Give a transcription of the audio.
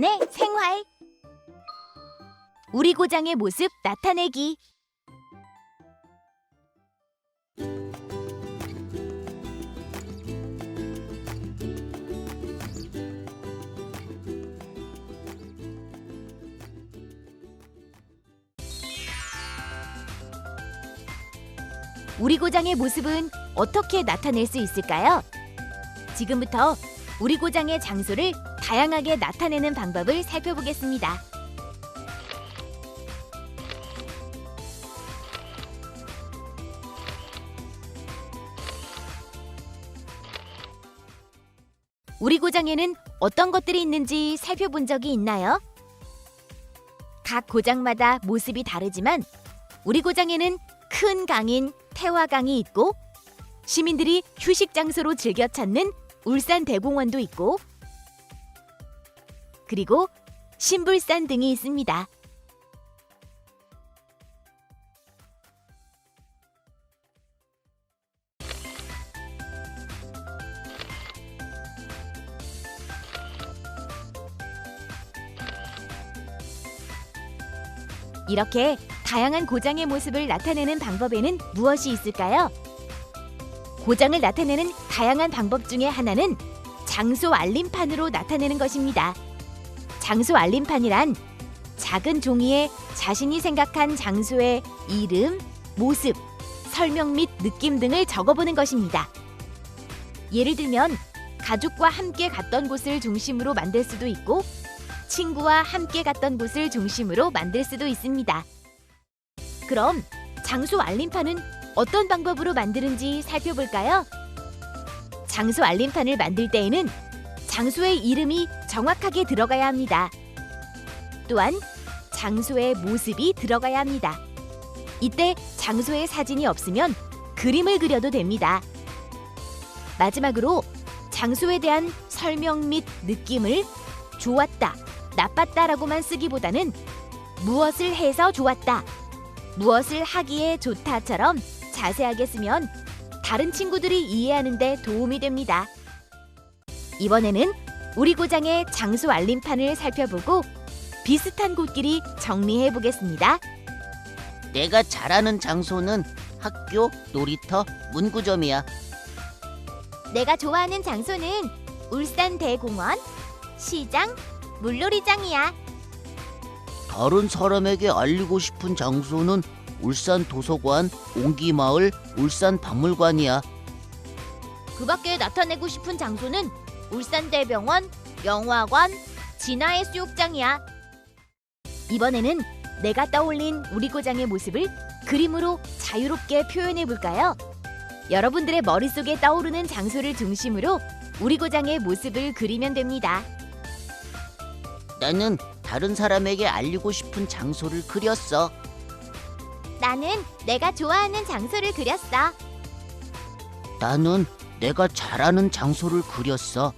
고장의 생활 우리 고장의 모습 나타내기 우리 고장의 모습은 어떻게 나타낼 수 있을까요? 지금부터 우리 고장의 장소를 다양하게 나타내는 방법을 살펴보겠습니다. 우리 고장에는 어떤 것들이 있는지 살펴본 적이 있나요? 각 고장마다 모습이 다르지만 우리 고장에는 큰 강인 태화강이 있고 시민들이 휴식 장소로 즐겨 찾는 울산 대공원도 있고 그리고 신불산 등이 있습니다. 이렇게 다양한 고장의 모습을 나타내는 방법에는 무엇이 있을까요? 고장을 나타내는 다양한 방법 중에 하나는 장소 알림판으로 나타내는 것입니다. 장소 알림판이란 작은 종이에 자신이 생각한 장소의 이름, 모습, 설명 및 느낌 등을 적어보는 것입니다. 예를 들면 가족과 함께 갔던 곳을 중심으로 만들 수도 있고 친구와 함께 갔던 곳을 중심으로 만들 수도 있습니다. 그럼 장소 알림판은 어떤 방법으로 만드는지 살펴볼까요? 장소 알림판을 만들 때에는 장소의 이름이 정확하게 들어가야 합니다. 또한 장소의 모습이 들어가야 합니다. 이때 장소의 사진이 없으면 그림을 그려도 됩니다. 마지막으로 장소에 대한 설명 및 느낌을 좋았다, 나빴다라고만 쓰기보다는 무엇을 해서 좋았다, 무엇을 하기에 좋다처럼 자세하게 쓰면 다른 친구들이 이해하는 데 도움이 됩니다. 이번에는 우리 고장의 장소 알림판을 살펴보고 비슷한 곳끼리 정리해 보겠습니다. 내가 잘 아는 장소는 학교, 놀이터, 문구점이야. 내가 좋아하는 장소는 울산 대공원, 시장, 물놀이장이야. 다른 사람에게 알리고 싶은 장소는 울산 도서관, 옹기마을, 울산 박물관이야. 그 밖에 나타내고 싶은 장소는 울산대병원, 영화관, 진화의 수욕장이야. 이번에는 내가 떠올린 우리 고장의 모습을 그림으로 자유롭게 표현해 볼까요? 여러분들의 머릿속에 떠오르는 장소를 중심으로 우리 고장의 모습을 그리면 됩니다. 나는 다른 사람에게 알리고 싶은 장소를 그렸어. 나는 내가 좋아하는 장소를 그렸어. 나는 내가 잘 아는 장소를 그렸어.